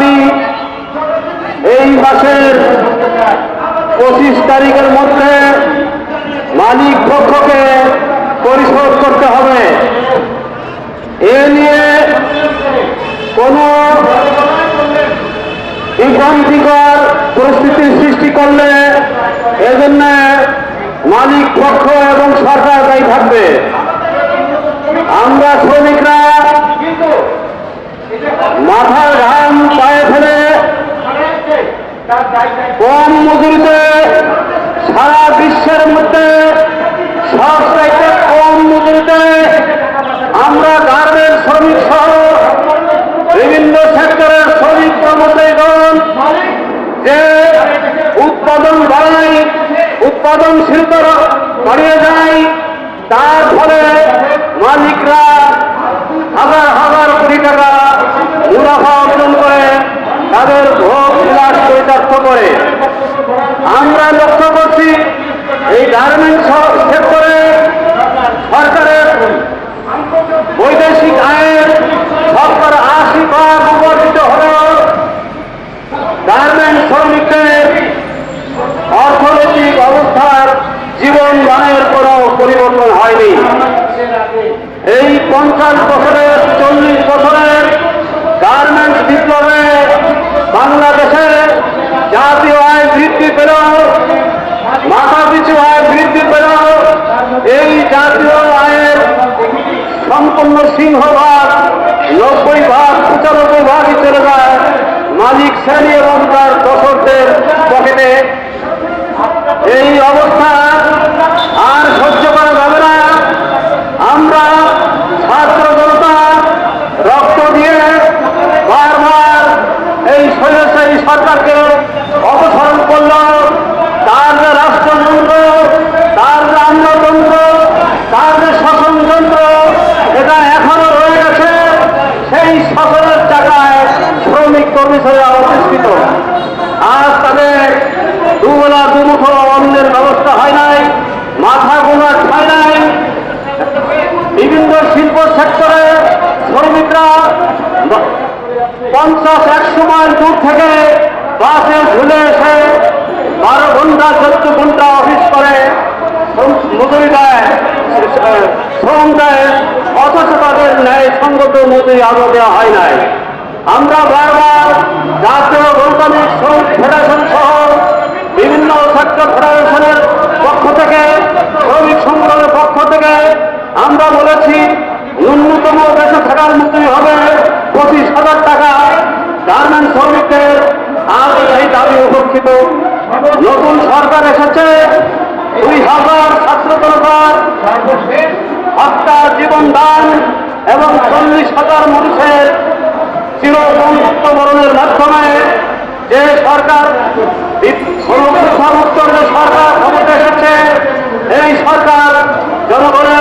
দিই এই মাসের পঁচিশ তারিখের মধ্যে মালিক পক্ষকে পরিশোধ করতে হবে। এ নিয়ে কোনো বিভ্রান্তিকর পরিস্থিতির সৃষ্টি করলে এজন্য মালিক পক্ষ এবং সরকার দায়ী থাকবে। আমরা শ্রমিকরা মাথার কম মজুরিতে সারা বিশ্বের মধ্যে সব চাইতে কম মজুরিতে আমরা গার্মেন্ট শ্রমিক সহ বিভিন্ন সেক্টরের শ্রমিক কর্মচারীগণ যে উৎপাদন বাড়াই উৎপাদনশীলতা বাড়িয়ে যায় তার ফলে মালিকরা হাজার হাজার কোটি টাকা মুনাফা অর্জন করে তাদের ভোগ বিলাস চরিতার্থ করে আমরা লক্ষ্য করছি এই গার্মেন্টস সেক্টরে সরকারের বৈদেশিক আয়ের সরকার আশি ভাগ উপার্জিত হলেও গার্মেন্ট শ্রমিকদের অর্থনৈতিক অবস্থার জীবন মানের কোনো পরিবর্তন হয়নি। এই পঞ্চাশ বছরের চল্লিশ বছরের গার্মেন্টস বিপ্লবে বাংলাদেশে জাতীয় আয় বৃদ্ধি পেল মাথা পিছু আয় বৃদ্ধি পেল এই জাতীয় আয়ের সম্পূর্ণ সিংহভাগ নব্বই ভাগ, পঁচানব্বই ভাগই চলে যায়। মালিক শ্রেণি এবং তার দশকদের পকেটে। এই অবস্থা আর সহ্য করা যাবে না। আমরা ছাত্র জনতা রক্ত দিয়ে বারবার এই স্বৈরাচারী সরকারকে কর্মচারীরা অধিষ্ঠিত আজ তাদের দুবেলা দুমুখো অন্যের ব্যবস্থা হয় নাই, মাথা গোলার ঠাই নাই। বিভিন্ন শিল্প সেক্টরে শ্রমিকরা পঞ্চাশ একশো মাইল দূর থেকে বাসে ঝুলে এসে বারো ঘণ্টা, চোদ্দ ঘণ্টা অফিস করে, মজুরি দেয়, শ্রম দেয়, অথচ তাদের ন্যায় সঙ্গত মজুরি আরও দেওয়া হয় নাই। আমরা বারবার জাতীয় গণতান্ত্রিক শ্রমিক ফেডারেশন সহ বিভিন্ন ছাত্র ফেডারেশনের পক্ষ থেকে, শ্রমিক সংগঠনের পক্ষ থেকে আমরা বলেছি, ন্যূনতম বেঁচে থাকার মতোই হবে পঁচিশ হাজার টাকা গার্মেন্ট শ্রমিকদের আজ এই দাবি উপেক্ষিত। নতুন সরকার এসেছে, দুই হাজার ছাত্র জনতার হত্যা জীবন দান এবং চল্লিশ হাজার মানুষের যে সরকার সমর্থন সরকার ক্ষমতা এসেছে এই সরকার জনগণের